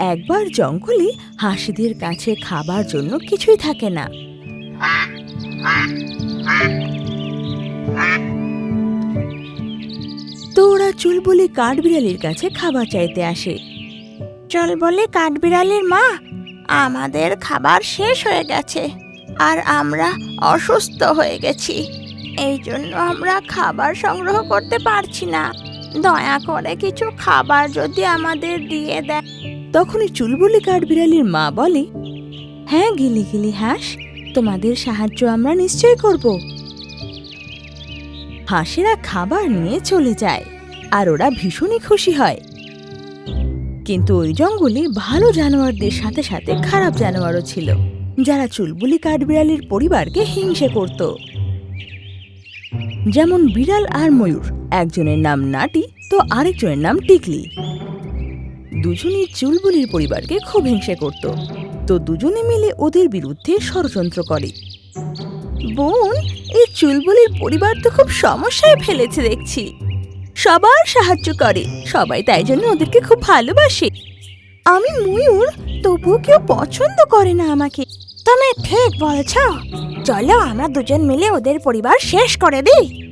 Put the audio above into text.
একবার জঙ্গলে হাসিদের কাছে খাবার জন্য কিছুই থাকে না। তো ওরা চুলবুলি কাঠবিড়ালির কাছে খাবার চাইতে আসে। চলবলি কাঠবিড়ালির মা, আমাদের খাবার শেষ হয়ে গেছে আর আমরা অসুস্থ হয়ে গেছি। এই জন্য আমরা খাবার সংগ্রহ করতে পারছি না। দয়া করে কিছু খাবার যদি আমাদের দিয়ে দেয় তখনই চুলবুলি কাঠবিড়ালির মা বলে হ্যাঁ গিলি গিলি হাঁস, তোমাদের সাহায্য আমরা নিশ্চয়ই করব। হাঁসেরা খাবার নিয়ে চলে যায়, আর ওরা ভীষণই খুশি হয়। কিন্তু ওই জঙ্গলে ভালো জানোয়ারদের সাথে সাথে খারাপ জানোয়ারও ছিল, যারা চুলবুলি কাঠবিড়ালির পরিবারকে হিংসে করত। যেমন বিড়াল আর ময়ূর, একজনের নাম নাটি, তো আরেকজনের নাম টিকলি। দুজনেই চুলবুলির পরিবারকে খুব হিংসে করত। তো দুজনে মিলে ওদের বিরুদ্ধে ষড়যন্ত্র করে। বোন, এই চুলবুলির পরিবার তো খুব সমস্যায় ফেলেছে দেখছি। সবার সাহায্য করে, সবাই তাই জন্য ওদেরকে খুব ভালোবাসে। আমি ময়ূর, তবুও কেউ পছন্দ করে না আমাকে। তুমি ঠিক বলছ। চলো আমরা দুজন মিলে ওদের পরিবার শেষ করে দিই।